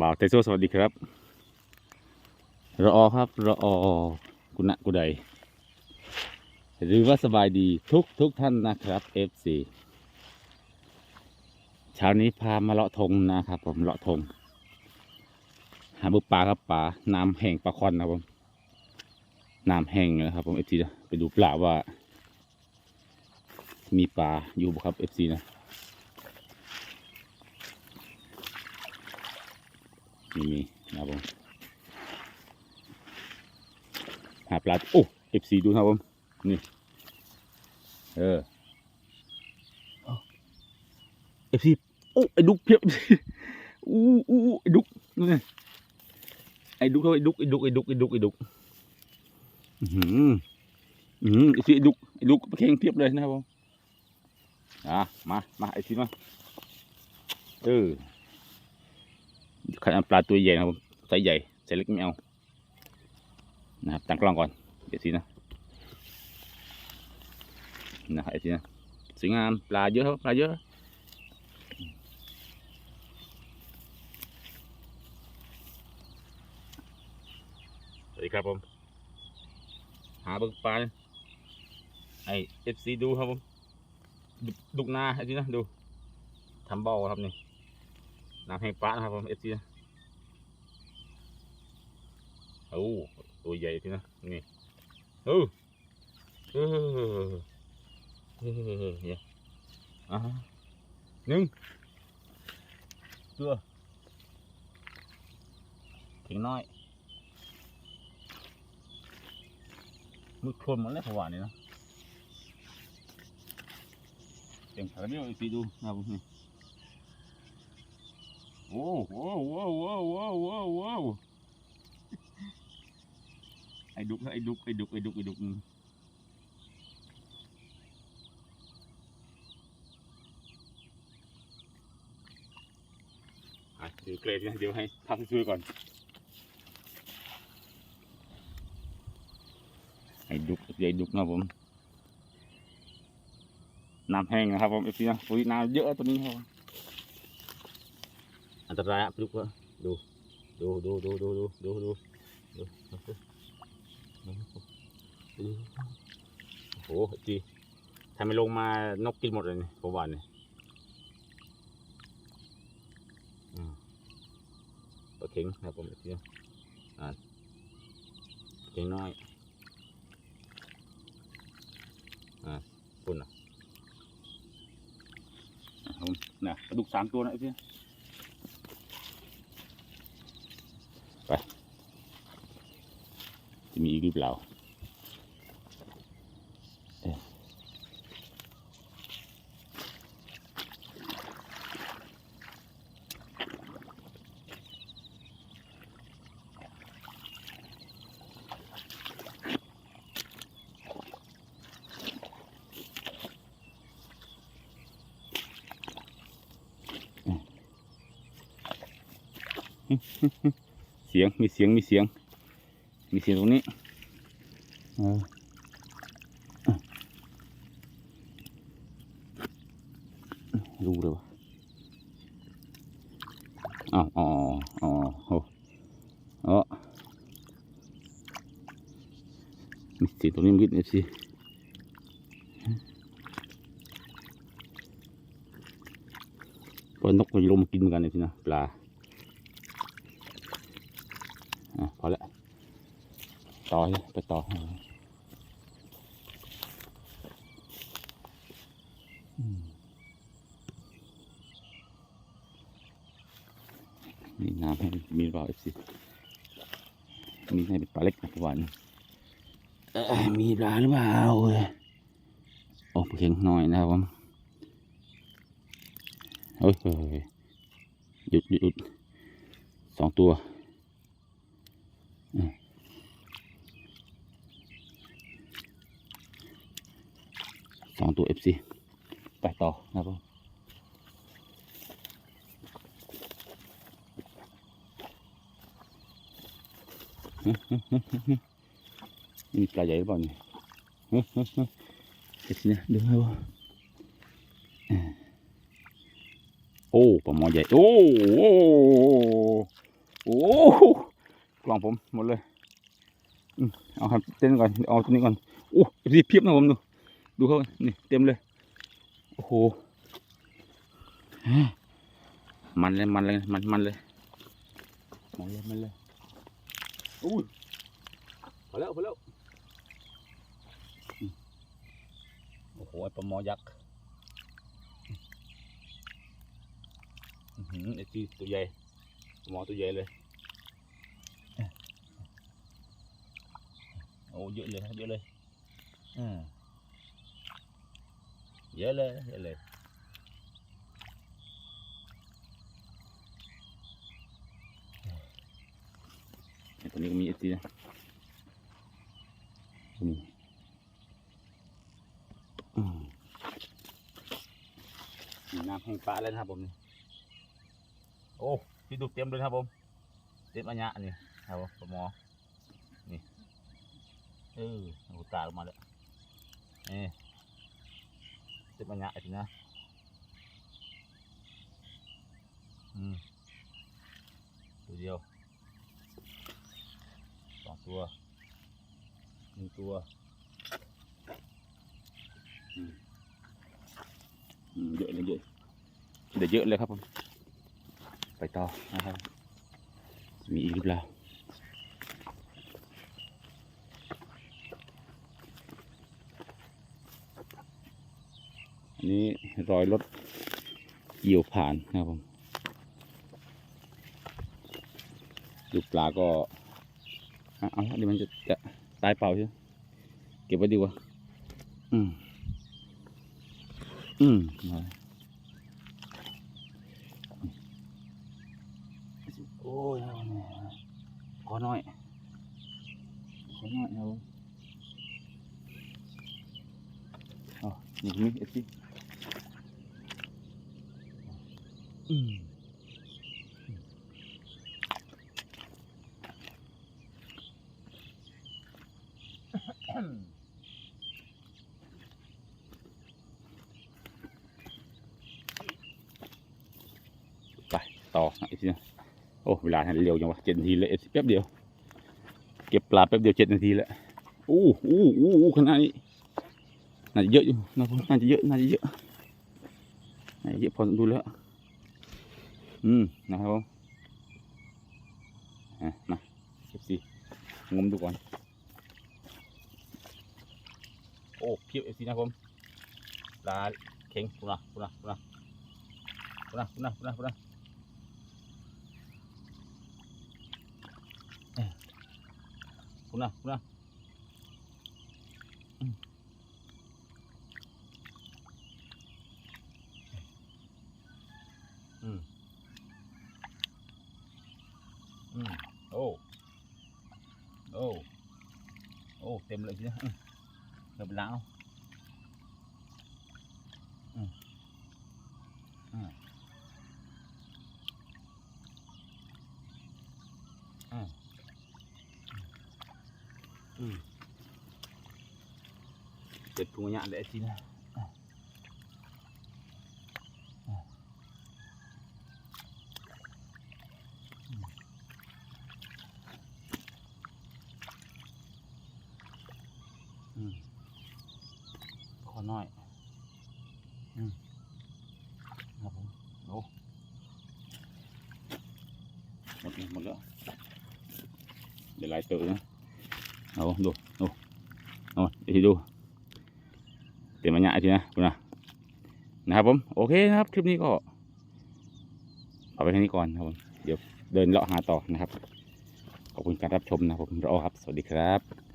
บ่าวไทโซสวัสดีครับรอครับรอกุณะกุใดหรือว่าสบายดีทุกทุกท่านนะครับ FC เช้านี้พามาเลาะทงนะครับ ผมเลาะทง หาบุปลาครับปลาน้ำแห้งปลาคอนนะครับผมน้ำแห้งนะครับ ผม FC นะไปดูปลาว่า มีปลาอยู่บ่ครับ FC นะ นี่มีนะครับผมหาปลาโอ้เอฟซีดูนะครับผมนี่เออเอฟซีโอ้ไอ้ดุกเพียบอู้อู้อู้ไอ้ดุกนี่ไอ้ดุกเขาไอ้ดุกไอ้ดุกไอ้ดุกไอ้ดุกไอ้ดุกอือหืออือหือไอ้ซีไอ้ดุกไอ้ดุกปลาเค็งเพียบเลยนะครับผมอะมามาไอ้ซีมาเออ ขันปลาตัวใหญ่นะครับผมไซส์ใหญ่ไซส์เล็กไม่เอานะครับตั้งกล้องก่อนเดี๋ยวสินะนะครับเดี๋ยวสินะสวยงามปลาเยอะครับปลาเยอะสวัสดีครับผมหาเบิกปลาไอเอฟซีดูครับผมดุกนาไอ้สินะดูทำบ่อครับนี่ น้ำแห้งปลานะครับผมเอฟซีโอ้ตัวใหญ่ทีนะนี่โอ้เออเออเนี่ยอ่าหนึ่งตัวถึงน้อยมือโคลนหมดแล้วผวานี่นะเต็มคาราเมลเอฟซีดูนะครับผมนี่ Whoa, whoa, whoa, whoa, whoa, whoa, whoa. đục duk, đục duk, đục duk, đục duk, đục, duk. À, điều kề nha, điều hay, thăm xuôi còn. Ai đục, dây đục nào ผมน้ำแห้งนะครับผมเอฟซีนะปุ๋ยน้ำเยอะตัวนี้ครับ อันตรายอะปลุกวะดูดูดูดูดูดูดูดูดูโอ้โหจีถ้าไมลงมานกกินหมดเลยนี่ผมว่าเนี่ยอืมปลาเข็งครับผมเดียวอ่าเข็งน้อยอ่าปุ่นอะอะผมนะปลาดุกสามตัวนะไอ้พี่ จะมีอีกหรือเปล่าเอ๊ะเสียงมีเสียงมีเสียง มีเสียงตรงนี้รู้เลยวะอ้าวอ๋ออ๋ออ๋อมีเสียงตรงนี้มันนิดสิเพรานกมันลงมากินเหมือนกันเลยสินะปลาอะพอแล้ว ต่อเลยไปต่ออืมนี่น้ำให้มีหรือเปล่าเอฟซีนี่ให้เป็นปลาเล็กนะทุกวันเอ้ยมีปลาหรือเปล่าเอ้ยโอ้เพียงหน่อยนะครับผมเฮ้ยเฮ้ยหยุดหยุดหยุดสองตัวสอง ตัว FC ไปต่อนะครับนี่ปลาใหญ่หรือเปล่าเนี่ยเดี๋ยวสินะดูให้ว่าโอ้ปลาหมอใหญ่ โอ้โอ้โหกล่องผมหมดเลยเอาครับเต้นก่อน เอาตัวนี้ก่อน โอ้พี่เพียบนะผมดู ดูเขานี่เต็มเลย โอ้โหมันเลยมันเลยมันมันเลยมันเลยมันเลยอุ้ยพอแล้วพอแล้วโอ้โหไอปลาหมอยักษ์อื้อหือไอ้ที่ตัวใหญ่ปลาหมอตัวใหญ่เลยโอ้เยอะเลยเยอะเลยอืม เยอะเลยเยอะเลยไอ้ตัวนี้ก็มีเอซีนะนี่อืมมีน้ำแห้งปลาแล้วนะครับผมนี่โอ้พี่ดูเต็มเลยนะครับผมเต็มอันยะนี่ครับผมปลาหมอเออหูตาออกมาแล้วนี่ เจ็บมันยะไอ้ทีนะอืมตัวเดียวสองตัวหนึ่งตัวอืมอืมเยอะเลยเยอะเดี๋ยวเยอะเลยครับผมไปต่อนะครับมีอีกหรือเปล่า อันนี้รอยรถเกี่ยวผ่านนะครับผมดูปลาก็เอาละเดี๋ยวมันจะจะตายเปล่าใช่ไหมเก็บไว้ดีกว่า อืม อืมโอ้ยเอาเนี่ยขอหน่อย ขอหน่อยเอาเอนี่มีเอฟซี อืมไปต่อนะเอฟซีนะโอ้เวลาทันเร็วจังวะเจ็ดนาทีเลยเอฟซีแป๊บเดียว เก็บปลาแป๊บเดียวเจ็ดนาทีแล้วอู้อู้อู้อู้ขนาดนี้น่าจะเยอะอยู่นะผมน่าจะเยอะน่าจะเยอะน่าจะเยอะพอดูแล้ว อืมนะครับผมอะมาเอฟซีงมดูก่อน โอ้เพียบเอฟซีนะครับผมปลาเข็งคุณนะคุณนะคุณนะคุณนะคุณนะคุณนะคุณนะเอ้ยคุณนะคุณนะอืมอืมอืมโอ้โอ้ โอ้เต็มเลยทีนะอืมเดี๋ยวไปล้างเอาอืมอืมอืมอืมเจ็บพุงยะเลยทีนะอะอะอืมอืมขอห น่อยอืมครับผมโอ้หมดแล้วหมดแล้ว เดี๋ยวไล่เตอนะเอาดูดูเอาเดี๋ยวดูเต็มมันยะทีนะคุณนะนะครับผม โอเคนะครับ คลิปนี้ก็เอาไปแค่นี้ก่อนนะครับผม เดี๋ยวเดินเลาะหาต่อนะครับ ขอบคุณการรับชมนะครับผมรอครับ สวัสดีครับ